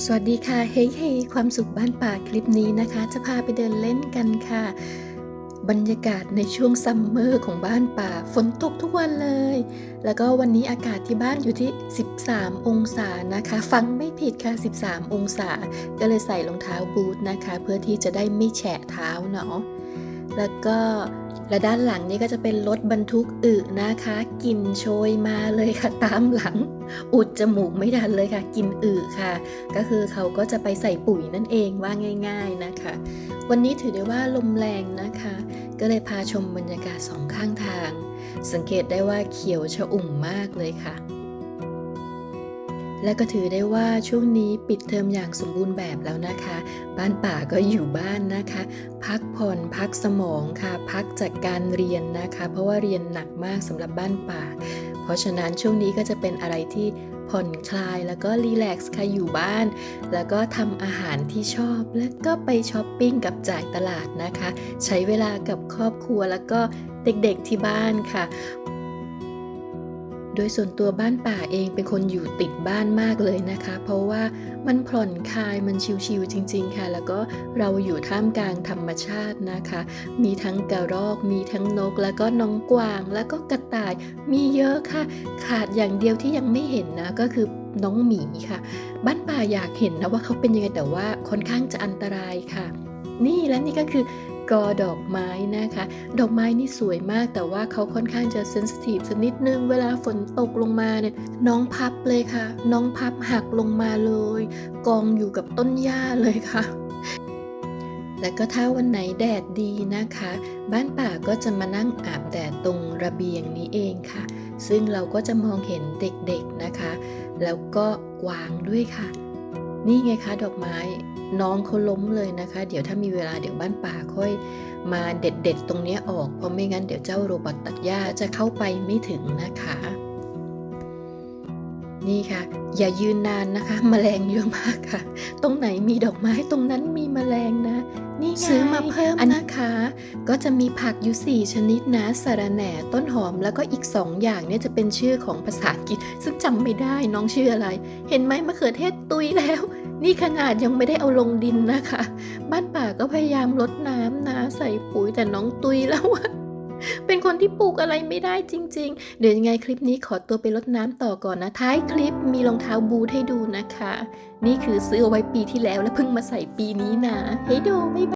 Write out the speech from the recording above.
สวัสดีค่ะ เฮ้ยเฮ้ยความสุขบ้านป่าคลิปนี้นะคะ จะพาไปเดินเล่นกันค่ะ บรรยากาศในช่วงซัมเมอร์ของบ้านป่าฝนตกทุกวันเลย แล้วก็วันนี้อากาศที่บ้านอยู่ที่ 13 องศานะคะ ฟังไม่ผิดค่ะ 13 องศา ก็เลยใส่รองเท้าบูทนะคะ เพื่อที่จะได้ไม่แฉะเท้าเนาะแล้วก็ และด้านหลังนี่ก็จะเป็นรถบรรทุกอึนะคะกลิ่นโชยมาเลยค่ะตามหลัง อุดจมูกไม่ทันเลยค่ะกลินอึค่ะ ก็คือเขาก็จะไปใส่ปุ๋ยนั่นเองว่าง่าย ๆนะคะ วันนี้ถือได้ว่าลมแรงนะคะ ก็เลยพาชมบรรยากาศสองข้างทาง สังเกตได้ว่าเขียวชอุ่มมากเลยค่ะ และก็ถือได้ว่าช่วงนี้ปิดเทอมอย่างสมบูรณ์แบบแล้วนะคะ บ้านป่าก็อยู่บ้านนะคะ พักผ่อนพักสมองค่ะ พักจากการเรียนนะคะ เพราะว่าเรียนหนักมากสำหรับบ้านป่า เพราะฉะนั้นช่วงนี้ก็จะเป็นอะไรที่ผ่อนคลายแล้วก็รีแลกซ์ค่ะอยู่บ้าน แล้วก็ทำอาหารที่ชอบ แล้วก็ไปช้อปปิ้งกับจ่ายตลาดนะคะ ใช้เวลากับครอบครัวแล้วก็เด็กๆที่บ้านค่ะ โดยส่วนตัวบ้านป่าเองเป็นคนอยู่ติดบ้านมากเลยนะคะ เพราะว่ามันผ่อนคลายมันชิวๆจริง ๆ ค่ะ แล้วก็เราอยู่ท่ามกลางธรรมชาตินะคะ มีทั้งกระรอก มีทั้งนก แล้วก็น้องกวาง แล้วก็กระต่ายมีเยอะค่ะ ขาดอย่างเดียวที่ยังไม่เห็นนะก็คือน้องหมีค่ะ บ้านป่าอยากเห็นนะว่าเขาเป็นยังไงแต่ว่าค่อนข้างจะอันตรายค่ะ นี่และนี่ก็คือ กอดอกไม้นะคะ ดอกไม้นี่สวยมากแต่ว่าเขาค่อนข้างจะเซนซิทีฟสักนิดนึง เวลาฝนตกลงมาเนี่ยน้องพับเลยค่ะ น้องพับหักลงมาเลย กองอยู่กับต้นหญ้าเลยค่ะและก็ถ้าวันไหนแดดดีนะคะ บ้านป่าก็จะมานั่งอาบแดดตรงระเบียงนี้เองค่ะ ซึ่งเราก็จะมองเห็นเด็กๆนะคะ แล้วก็กวางด้วยค่ะ นี่ไงคะดอกไม้ น้องเขาล้มเลยนะคะ เดี๋ยวถ้ามีเวลาเดี๋ยวบ้านป่าค่อยมาเด็ดๆตรงเนี้ยออก เพราะไม่งั้นเดี๋ยวเจ้าโรบอทตัดหญ้าจะเข้าไปไม่ถึงนะคะ นี่ค่ะ อย่ายืนนานนะคะแมลงเยอะมากค่ะ ตรงไหนมีดอกไม้ตรงนั้นมีแมลงนะนี่ซื้อมาเพิ่มนะคะ ก็จะมีผักอยู่ 4 ชนิดนะสะระแหน่ ต้นหอมแล้วก็อีก 2 อย่างเนี่ยจะเป็นชื่อของภาษาอังกฤษ ซึ่งจำไม่ได้น้องชื่ออะไร เห็นไหมมะเขือเทศตุยแล้ว นี่ขนาดยังไม่ได้เอาลงดินนะคะ บ้านป่าก็พยายามลดน้ำนะใส่ปุ๋ยแต่น้องตุยแล้วว่าเป็นคนที่ปลูกอะไรไม่ได้จริง ๆ เดี๋ยวยังไงคลิปนี้ขอตัวไปลดน้ำต่อก่อนนะ ท้ายคลิปมีรองเท้าบูทให้ดูนะคะ นี่คือซื้อเอาไว้ปีที่แล้วแล้วเพิ่งมาใส่ปีนี้นะ ให้ดูไม่